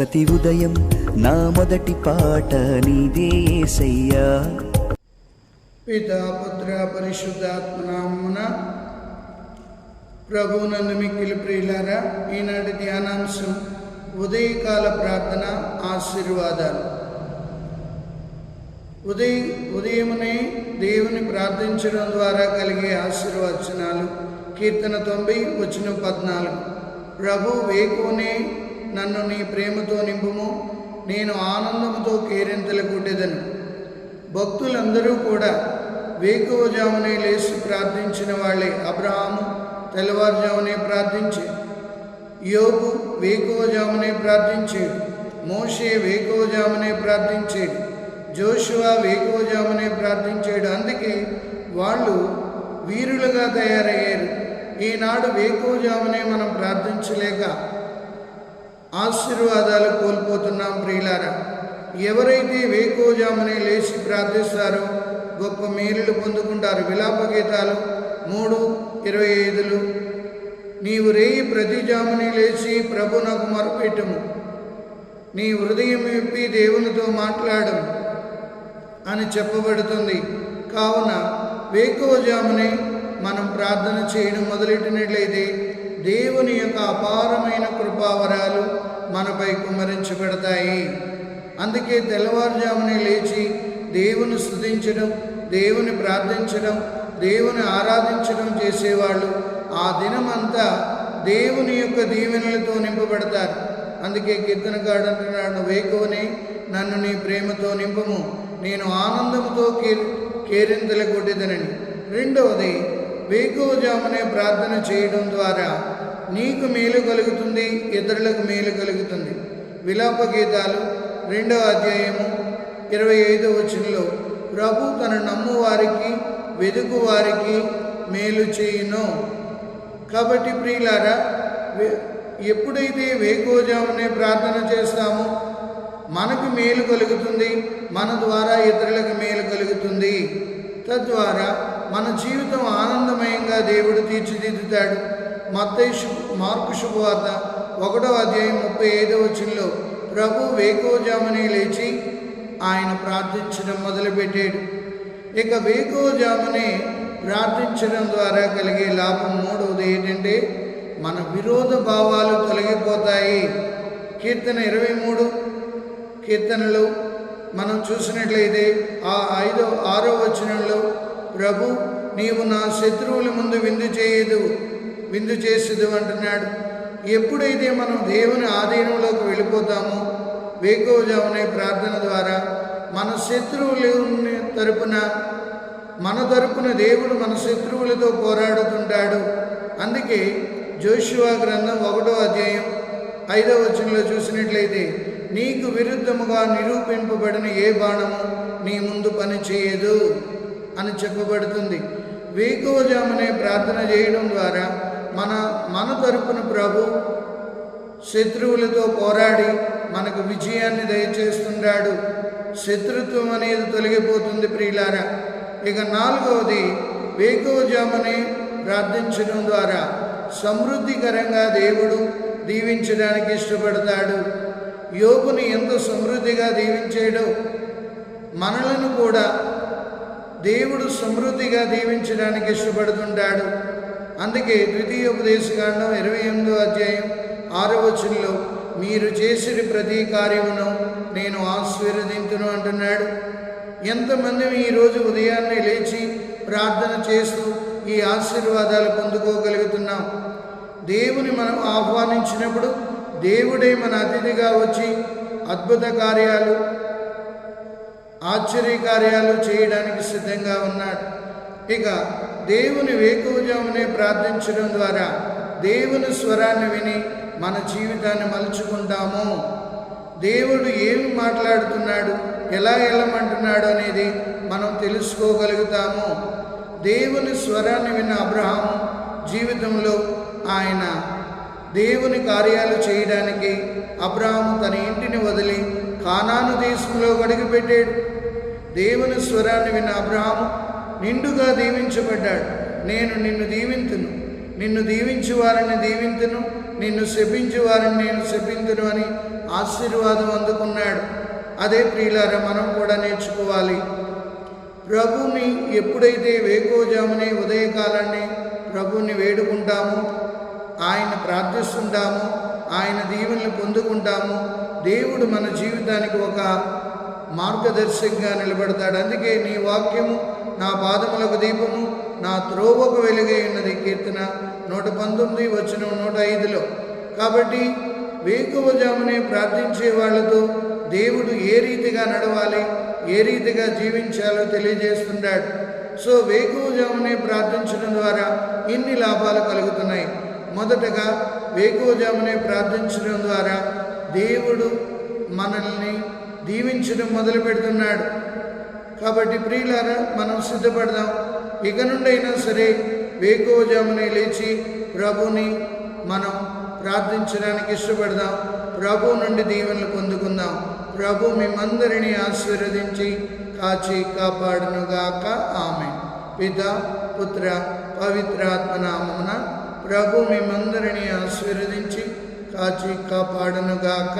ప్రతి ఉదయం నా మొదటి పాట నీదేసయ్యా పితా పుత్ర పరిశుద్ధాత్మనామున ప్రభునందు మిక్కిలి ప్రియులారా ఈనాటి ధ్యానాంశం ఉదయకాల ప్రార్థన ఆశీర్వాదాలు. ఉదయ ఉదయమునే దేవుని ప్రార్థించడం ద్వారా కలిగే ఆశీర్వచనాలు కీర్తన తొంభై వచనం పద్నాలుగు. ప్రభు వేకునే నన్ను నీ ప్రేమతో నింపుము. నేను ఆనందంతో కేరింతలు భక్తులందరూ కూడా వేకువజామునే లేచి ప్రార్థించిన వాళ్ళే అబ్రహాము తెల్లవారుజామునే ప్రార్థించే. యోగు వేకువజామునే ప్రార్థించాడు మోషే వేకువజామునే ప్రార్థించాడు జోషువా వేకువజామునే ప్రార్థించాడు. అందుకే వాళ్ళు వీరులుగా తయారయ్యారు. ఈనాడు వేకువజామునే మనం ప్రార్థించలేక ఆశీర్వాదాలు కోల్పోతున్నాం ప్రియులారా. ఎవరైతే వేకోజామునే లేచి ప్రార్థిస్తారో గొప్ప మేలులు పొందుకుంటారు. విలాప గీతాలు మూడు ఇరవై ఐదులు. నీవు రేయి ప్రతి జాముని లేచి ప్రభు నాకు మొరపెట్టుము. నీ హృదయం విప్పి దేవునితో మాట్లాడము అని చెప్పబడుతుంది. కావున వేకోజామునే మనం ప్రార్థన చేయడం మొదలెట్టినట్లయితే దేవుని యొక్క అపారమైన కృపావరాలు మనపై కుమ్మరించబడతాయి. అందుకే తెల్లవారుజామునే లేచి దేవుని స్థుతించడం దేవుని ప్రార్థించడం దేవుని ఆరాధించడం చేసేవాళ్ళు ఆ దినమంతా దేవుని యొక్క దీవెనలతో నింపబడతారు. అందుకే కీర్తనగాడు అంటున్నాడు వేకువని నన్ను నీ ప్రేమతో నింపము నేను ఆనందంతో కీ కేరింతల కొట్టేదనని. రెండవది వేకువజామునే ప్రార్థన చేయడం ద్వారా నీకు మేలు కలుగుతుంది ఇతరులకు మేలు కలుగుతుంది. విలాప గీతాలు రెండవ అధ్యాయము ఇరవై ఐదవ వచనంలో ప్రభు తన నమ్మువారికి వెదుకు వారికి మేలు చేయును. కాబట్టి ప్రియులారా ఎప్పుడైతే వేకోజామునే ప్రార్థన చేస్తామో మనకు మేలు కలుగుతుంది మన ద్వారా ఇతరులకు మేలు కలుగుతుంది. తద్వారా మన జీవితం ఆనందమయంగా దేవుడు తీర్చిదిద్దుతాడు. మత్తయి శు మార్కు శుభవార్త ఒకటో అధ్యాయం ముప్పై ఐదవ చిల్లో ప్రభు వేకోజామునే లేచి ఆయన ప్రార్థించడం మొదలుపెట్టాడు. ఇక వేకోజామునే ప్రార్థించడం ద్వారా కలిగే లాభం మూడవది ఏంటంటే మన విరోధ భావాలు తొలగిపోతాయి. కీర్తన ఇరవై మూడు కీర్తనలు మనం చూసినట్లయితే ఆ ఐదో ఆరో వచనంలో ప్రభు నీవు నా శత్రువుల ముందు విందు చేయదు విందు చేసేదు అంటున్నాడు. ఎప్పుడైతే మనం దేవుని ఆధీనంలోకి వెళ్ళిపోతామో వేకోజామునే ప్రార్థన ద్వారా మన శత్రువుల తరపున మన తరపున దేవుడు మన శత్రువులతో పోరాడుతుంటాడు. అందుకే జోషువా గ్రంథం ఒకటో అధ్యాయం ఐదవ వచనంలో చూసినట్లయితే నీకు విరుద్ధముగా నిరూపింపబడిన ఏ బాణము నీ ముందు పని చేయదు అని చెప్పబడుతుంది. వేకువజామునే ప్రార్థన చేయడం ద్వారా మన మన తరపున ప్రభు శత్రువులతో పోరాడి మనకు విజయాన్ని దయచేస్తున్నాడు. శత్రుత్వం అనేది తొలగిపోతుంది ప్రియులారా. ఇక నాలుగవది వేకువజామునే ప్రార్థించడం ద్వారా సమృద్ధికరంగా దేవుడు దీవించడానికి ఇష్టపడతాడు. యోగుని ఎంత సమృద్ధిగా దీవించాడో మనలను కూడా దేవుడు సమృద్ధిగా దీవించడానికి ఇష్టపడుతుంటాడు. అందుకే ద్వితీయోపదేశకాండం ఇరవై ఎనిమిదో అధ్యాయం ఆరో వచనంలో మీరు చేసిన ప్రతి కార్యమును నేను ఆశీర్వదింతును అంటున్నాడు. ఎంతమంది ఈరోజు ఉదయాన్నే లేచి ప్రార్థన చేస్తూ ఈ ఆశీర్వాదాలు పొందుకోగలుగుతున్నాం. దేవుని మనం ఆహ్వానించినప్పుడు దేవుడే మన అతిథిగా వచ్చి అద్భుత కార్యాలు ఆశ్చర్య కార్యాలు చేయడానికి సిద్ధంగా ఉన్నాడు. ఇక దేవుని వేకువజామునే ప్రార్థించడం ద్వారా దేవుని స్వరాన్ని విని మన జీవితాన్ని మలుచుకుంటాము. దేవుడు ఏమి మాట్లాడుతున్నాడు ఎలా వెళ్ళమంటున్నాడు అనేది మనం తెలుసుకోగలుగుతాము. దేవుని స్వరాన్ని విన్న అబ్రహాము జీవితంలో ఆయన దేవుని కార్యాలు చేయడానికి అబ్రహాము తన ఇంటిని వదిలి కానాను దేశంలో అడుగుపెట్టాడు దేవుని స్వరాన్ని విన్న అబ్రహాము నిండుగా దీవించబడ్డాడు. నేను నిన్ను దీవింతును. నిన్ను దీవించు వారిని దీవింతును. నిన్ను శపించు వారిని నేను శపింతును అని ఆశీర్వాదం అందుకున్నాడు. అదే ప్రియులార మనం కూడా నేర్చుకోవాలి. ప్రభుని ఎప్పుడైతే వేకోజాముని ఉదయకాలాన్ని ప్రభుని వేడుకుంటామో ఆయన ప్రార్థిస్తుంటాము ఆయన దీవెనలు పొందుకుంటాము. దేవుడు మన జీవితానికి ఒక మార్గదర్శకంగా నిలబడతాడు. అందుకే నీ వాక్యము నా పాదములకు దీపము నా త్రోవకు వెలుగై ఉన్నది కీర్తన. నూట పంతొమ్మిది వచ్చిన నూట ఐదులో. కాబట్టి వేకువజామునే ప్రార్థించే వాళ్ళతో దేవుడు ఏ రీతిగా నడవాలి ఏ రీతిగా జీవించాలో తెలియజేస్తున్నాడు సో వేకువజామునే ప్రార్థించడం ద్వారా ఇన్ని లాభాలు కలుగుతున్నాయి. మొదటగా వేకువజామునే ప్రార్థించడం ద్వారా దేవుడు మనల్ని దీవించడం మొదలు పెడుతున్నాడు. కాబట్టి ప్రియులారా మనం సిద్ధపడదాం. ఇక నుండైనా సరే వేకువజామునే లేచి ప్రభుని మనం ప్రార్థించడానికి ఇష్టపడదాం. ప్రభు నుండి దీవెనలు పొందుకుందాం. ప్రభు మిమ్మందరినీ ఆశీర్వదించి కాచి కాపాడునుగాక. ఆమె పిత పుత్ర పవిత్రాత్మనామమున ప్రభు మిమ్మందరినీ ఆశీర్వదించి కాచి కాపాడునుగాక.